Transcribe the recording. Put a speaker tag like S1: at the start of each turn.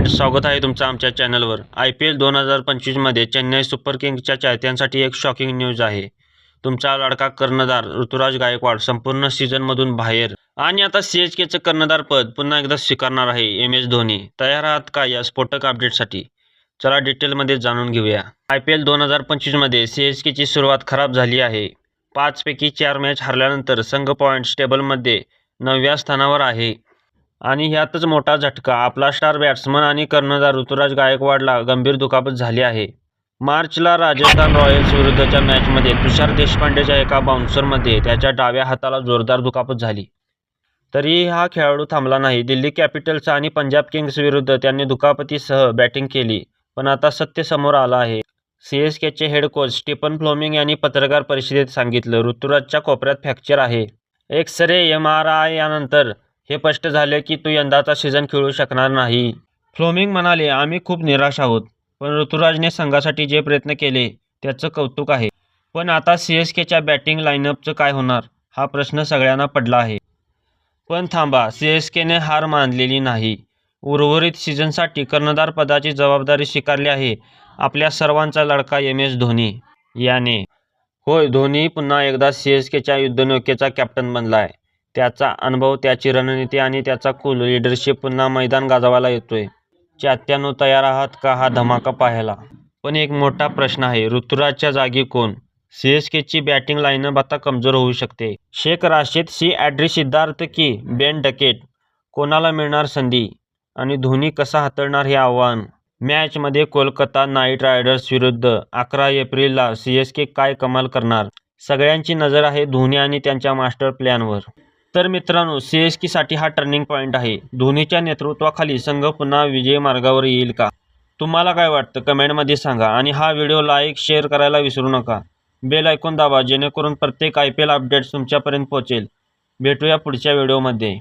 S1: Friends स्वागत आहे तुमचं आमच्या चॅनलवर. आय पी एल दोन हजार पंचवीसमध्ये चेन्नई सुपर किंग्सच्या चाहत्यांसाठी एक शॉकिंग न्यूज आहे. तुमचा लाडका कर्णधार ऋतुराज गायकवाड संपूर्ण सीझनमधून बाहेर. आणि आता सी एच केचं कर्णधारपद पुन्हा एकदा स्वीकारणार आहे एम एस धोनी. तयार आहात का या स्फोटक अपडेटसाठी चला डिटेलमध्ये जाणून घेऊया. आय पी एल दोन हजार पंचवीसमध्ये सी एच केची सुरुवात खराब झाली आहे. पाचपैकी चार मॅच हरल्यानंतर संघ पॉईंट्स टेबलमध्ये नवव्या स्थानावर आहे. आणि ह्यातच मोठा झटका. आपला स्टार बॅट्समन आणि कर्णधार ऋतुराज गायकवाडला गंभीर दुखापत झाली आहे. मार्चला राजस्थान रॉयल्स विरुद्धच्या मॅचमध्ये तुषार देशपांडेच्या एका बाउन्सरमध्ये त्याच्या डाव्या हाताला जोरदार दुखापत झाली. तरीही हा खेळाडू थांबला नाही. दिल्ली कॅपिटल्स आणि पंजाब किंग्स विरुद्ध त्यांनी दुखापतीसह बॅटिंग केली पण आता सत्य समोर आलं आहे. सी एस केचे हेड कोच स्टीफन फ्लोमिंग यांनी पत्रकार परिषदेत सांगितलं ऋतुराजच्या कोपऱ्यात फ्रॅक्चर आहे. X ray M R I यानंतर हे स्पष्ट झाले की तू यंदाचा सीझन खेळू शकणार नाही. फ्लोमिंग म्हणाले आम्ही खूप निराश आहोत पण ऋतुराजने संघासाठी जे प्रयत्न केले त्याचं कौतुक आहे. पण आता सी एस केच्या बॅटिंग लाईनअपचं काय होणार हा प्रश्न सगळ्यांना पडला आहे. पण थांबा सी एस केने हार मानलेली नाही. उर्वरित सीझनसाठी कर्णधार पदाची जबाबदारी स्वीकारली आहे. आपल्या सर्वांचा लडका एम एस धोनी. याने. होय धोनी पुन्हा एकदा सी एस केच्या युद्धनौकेचा कॅप्टन बनला आहे त्याचा अनुभव त्याची रणनीती आणि त्याचा कूल लिडरशिप पुन्हा मैदान गाजवायला येतोय. चात्यानो तयार आहात का हा धमाका पाहायला? पण एक मोठा प्रश्न आहे ऋतुराजच्या जागी कोण? सी एस केची बॅटिंग लाईनअप आता कमजोर होऊ शकते. शेख राशीद सी ॲड्री सिद्धार्थ की बेन डकेट? कोणाला मिळणार संधी? आणि धोनी कसा हाताळणार हे आव्हान? मॅचमध्ये कोलकाता नाईट रायडर्स विरुद्ध अकरा एप्रिलला सी एस के काय कमाल करणार? सगळ्यांची नजर आहे धोनी आणि त्यांच्या मास्टर प्लॅनवर. तर मित्रांनो सी एस केसाठी हा टर्निंग पॉईंट आहे. धोनीच्या नेतृत्वाखाली संघ पुन्हा विजय मार्गावर येईल का? तुम्हाला काय वाटतं? कमेंटमध्ये सांगा आणि हा व्हिडिओ लाईक शेअर करायला विसरू नका. बेल ऐकून दाबा जेणेकरून प्रत्येक आय पी एल अपडेट्स तुमच्यापर्यंत पोहोचेल. भेटूया पुढच्या व्हिडिओमध्ये